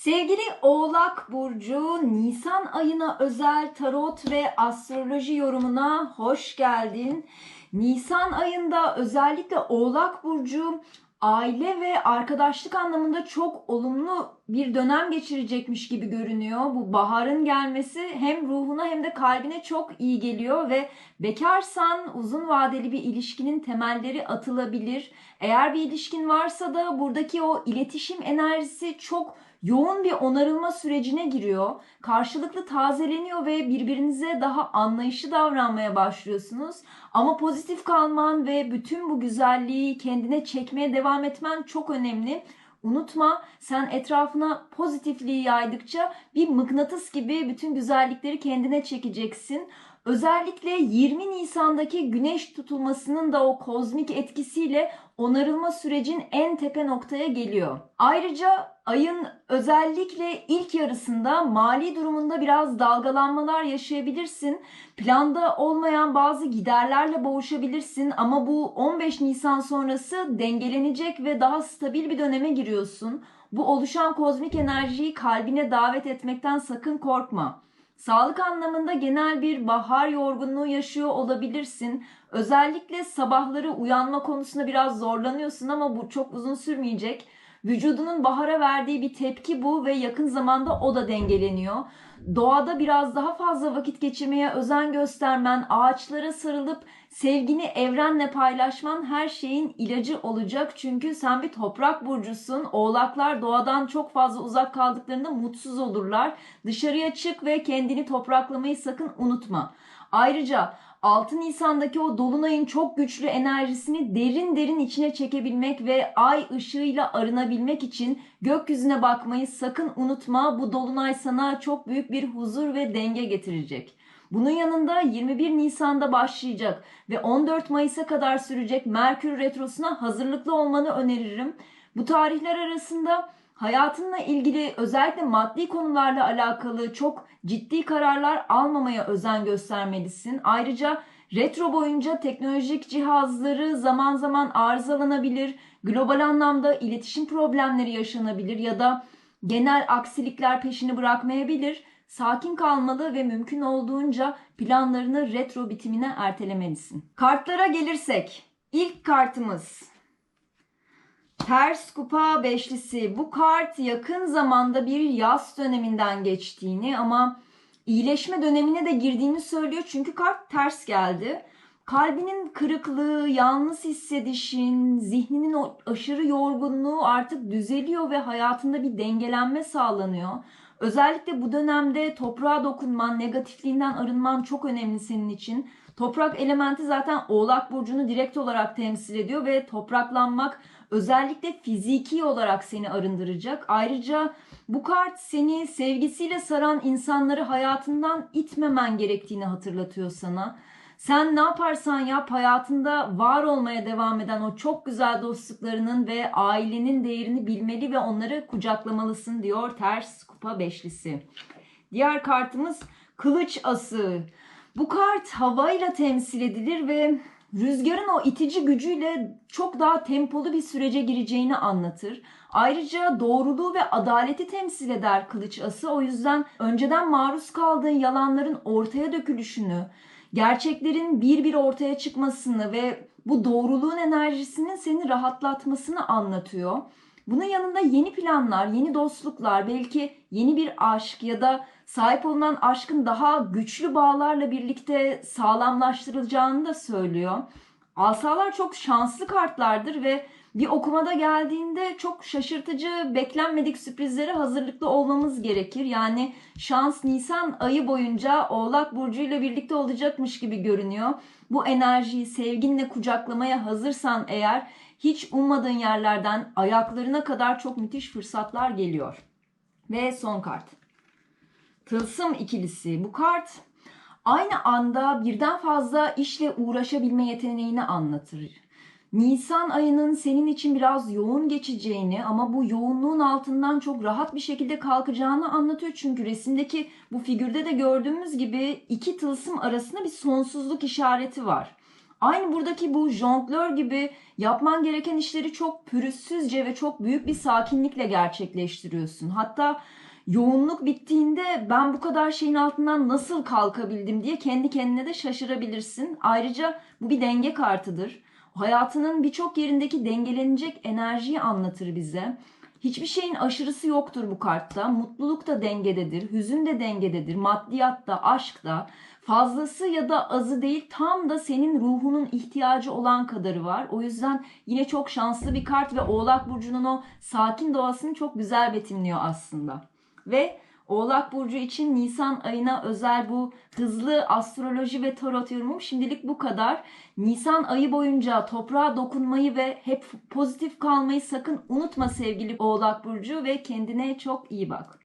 Sevgili Oğlak Burcu, Nisan ayına özel tarot ve astroloji yorumuna hoş geldin. Nisan ayında özellikle Oğlak Burcu aile ve arkadaşlık anlamında çok olumlu bir dönem geçirecekmiş gibi görünüyor. Bu baharın gelmesi hem ruhuna hem de kalbine çok iyi geliyor ve bekarsan uzun vadeli bir ilişkinin temelleri atılabilir. Eğer bir ilişkin varsa da buradaki o iletişim enerjisi çok yoğun bir onarılma sürecine giriyor. Karşılıklı tazeleniyor ve birbirinize daha anlayışlı davranmaya başlıyorsunuz. Ama pozitif kalman ve bütün bu güzelliği kendine çekmeye devam etmen çok önemli. Unutma sen etrafına pozitifliği yaydıkça bir mıknatıs gibi bütün güzellikleri kendine çekeceksin. Özellikle 20 Nisan'daki güneş tutulmasının da o kozmik etkisiyle onarılma sürecin en tepe noktaya geliyor. Ayrıca ayın özellikle ilk yarısında mali durumunda biraz dalgalanmalar yaşayabilirsin. Planda olmayan bazı giderlerle boğuşabilirsin ama bu 15 Nisan sonrası dengelenecek ve daha stabil bir döneme giriyorsun. Bu oluşan kozmik enerjiyi kalbine davet etmekten sakın korkma. Sağlık anlamında genel bir bahar yorgunluğu yaşıyor olabilirsin. Özellikle sabahları uyanma konusunda biraz zorlanıyorsun ama bu çok uzun sürmeyecek. Vücudunun bahara verdiği bir tepki bu ve yakın zamanda o da dengeleniyor. Doğada biraz daha fazla vakit geçirmeye özen göstermen, ağaçlara sarılıp sevgini evrenle paylaşman her şeyin ilacı olacak. Çünkü sen bir toprak burcusun. Oğlaklar doğadan çok fazla uzak kaldıklarında mutsuz olurlar. Dışarıya çık ve kendini topraklamayı sakın unutma. Ayrıca 6 Nisan'daki o dolunayın çok güçlü enerjisini derin derin içine çekebilmek ve ay ışığıyla arınabilmek için gökyüzüne bakmayı sakın unutma. Bu dolunay sana çok büyük bir huzur ve denge getirecek. Bunun yanında 21 Nisan'da başlayacak ve 14 Mayıs'a kadar sürecek Merkür Retrosu'na hazırlıklı olmanı öneririm. Bu tarihler arasında hayatınla ilgili özellikle maddi konularla alakalı çok ciddi kararlar almamaya özen göstermelisin. Ayrıca retro boyunca teknolojik cihazları zaman zaman arızalanabilir, global anlamda iletişim problemleri yaşanabilir ya da genel aksilikler peşini bırakmayabilir. Sakin kalmalı ve mümkün olduğunca planlarını retro bitimine ertelemelisin. Kartlara gelirsek, ilk kartımız Ters kupa beşlisi. Bu kart yakın zamanda bir yaz döneminden geçtiğini ama iyileşme dönemine de girdiğini söylüyor. Çünkü kart ters geldi. Kalbinin kırıklığı, yalnız hissedişin, zihninin o aşırı yorgunluğu artık düzeliyor ve hayatında bir dengelenme sağlanıyor. Özellikle bu dönemde toprağa dokunman, negatifliğinden arınman çok önemli senin için. Toprak elementi zaten Oğlak burcunu direkt olarak temsil ediyor ve topraklanmak özellikle fiziki olarak seni arındıracak. Ayrıca bu kart seni sevgisiyle saran insanları hayatından itmemen gerektiğini hatırlatıyor sana. Sen ne yaparsan yap hayatında var olmaya devam eden o çok güzel dostluklarının ve ailenin değerini bilmeli ve onları kucaklamalısın diyor ters kupa beşlisi. Diğer kartımız kılıç ası. Bu kart havayla temsil edilir ve rüzgarın o itici gücüyle çok daha tempolu bir sürece gireceğini anlatır. Ayrıca doğruluğu ve adaleti temsil eder kılıç ası. O yüzden önceden maruz kaldığın yalanların ortaya dökülüşünü, gerçeklerin bir bir ortaya çıkmasını ve bu doğruluğun enerjisinin seni rahatlatmasını anlatıyor. Bunun yanında yeni planlar, yeni dostluklar, belki yeni bir aşk ya da sahip olunan aşkın daha güçlü bağlarla birlikte sağlamlaştırılacağını da söylüyor. Asalar çok şanslı kartlardır ve bir okumada geldiğinde çok şaşırtıcı, beklenmedik sürprizlere hazırlıklı olmamız gerekir. Yani şans Nisan ayı boyunca Oğlak Burcu ile birlikte olacakmış gibi görünüyor. Bu enerjiyi sevginle kucaklamaya hazırsan eğer hiç ummadığın yerlerden ayaklarına kadar çok müthiş fırsatlar geliyor. Ve son kart. Tılsım ikilisi. Bu kart aynı anda birden fazla işle uğraşabilme yeteneğini anlatır. Nisan ayının senin için biraz yoğun geçeceğini ama bu yoğunluğun altından çok rahat bir şekilde kalkacağını anlatıyor. Çünkü resimdeki bu figürde de gördüğümüz gibi iki tılsım arasında bir sonsuzluk işareti var. Aynı buradaki bu jonglör gibi yapman gereken işleri çok pürüzsüzce ve çok büyük bir sakinlikle gerçekleştiriyorsun. Hatta yoğunluk bittiğinde ben bu kadar şeyin altından nasıl kalkabildim diye kendi kendine de şaşırabilirsin. Ayrıca bu bir denge kartıdır. Hayatının birçok yerindeki dengelenecek enerjiyi anlatır bize. Hiçbir şeyin aşırısı yoktur bu kartta. Mutluluk da dengededir, hüzün de dengededir, maddiyat da, aşk da. Fazlası ya da azı değil tam da senin ruhunun ihtiyacı olan kadarı var. O yüzden yine çok şanslı bir kart ve Oğlak Burcu'nun o sakin doğasını çok güzel betimliyor aslında. Ve Oğlak Burcu için Nisan ayına özel bu hızlı astroloji ve tarot yorumum şimdilik bu kadar. Nisan ayı boyunca toprağa dokunmayı ve hep pozitif kalmayı sakın unutma sevgili Oğlak Burcu ve kendine çok iyi bak.